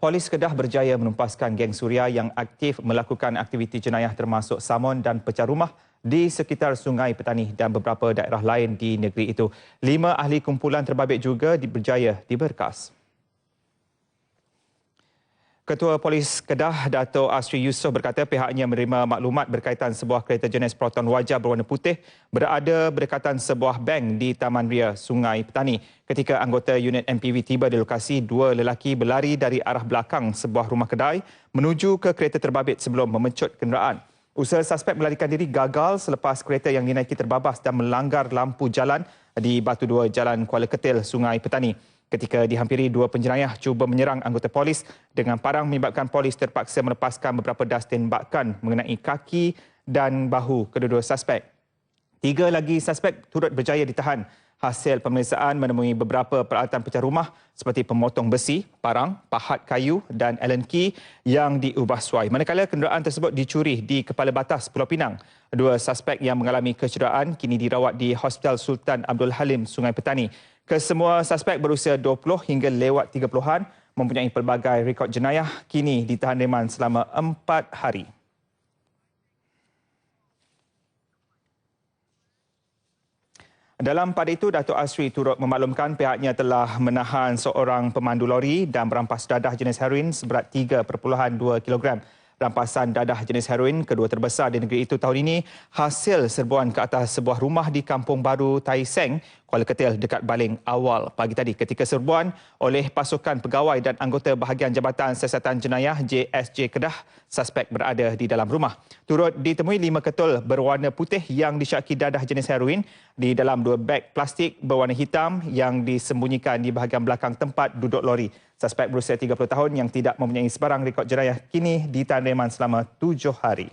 Polis Kedah berjaya menumpaskan geng Suria yang aktif melakukan aktiviti jenayah termasuk samon dan pecah rumah di sekitar Sungai Petani dan beberapa daerah lain di negeri itu. Lima ahli kumpulan terbabit juga berjaya diberkas. Ketua Polis Kedah, Dato' Asri Yusof berkata pihaknya menerima maklumat berkaitan sebuah kereta jenis Proton Wajah berwarna putih berada berdekatan sebuah bank di Taman Ria, Sungai Petani. Ketika anggota unit MPV tiba di lokasi, dua lelaki berlari dari arah belakang sebuah rumah kedai menuju ke kereta terbabit sebelum memencut kenderaan. Usaha suspek melarikan diri gagal selepas kereta yang dinaiki terbabas dan melanggar lampu jalan di Batu Dua Jalan Kuala Ketil, Sungai Petani ketika dihampiri dua penjenayah cuba menyerang anggota polis dengan parang menyebabkan polis terpaksa melepaskan beberapa das tembakan mengenai kaki dan bahu kedua-dua suspek. Tiga lagi suspek turut berjaya ditahan. Hasil pemeriksaan menemui beberapa peralatan pecah rumah seperti pemotong besi, parang, pahat kayu dan Allen key yang diubah suai. Manakala kenderaan tersebut dicuri di kepala batas Pulau Pinang. Dua suspek yang mengalami kecederaan kini dirawat di Hospital Sultan Abdul Halim, Sungai Petani. Kesemua suspek berusia 20 hingga lewat 30-an mempunyai pelbagai rekod jenayah kini ditahan reman selama 4 hari. Dalam pada itu, Datuk Asri turut memaklumkan pihaknya telah menahan seorang pemandu lori dan merampas dadah jenis heroin seberat 3.2 kg. Rampasan dadah jenis heroin kedua terbesar di negeri itu tahun ini hasil serbuan ke atas sebuah rumah di Kampung Baru Tai Seng, Kuala Ketil dekat Baling awal pagi tadi ketika serbuan oleh pasukan pegawai dan anggota bahagian Jabatan Siasatan Jenayah JSJ Kedah, suspek berada di dalam rumah. Turut ditemui lima ketul berwarna putih yang disyaki dadah jenis heroin di dalam dua beg plastik berwarna hitam yang disembunyikan di bahagian belakang tempat duduk lori. Suspek berusia 30 tahun yang tidak mempunyai sebarang rekod jenayah kini ditahan reman selama tujuh hari.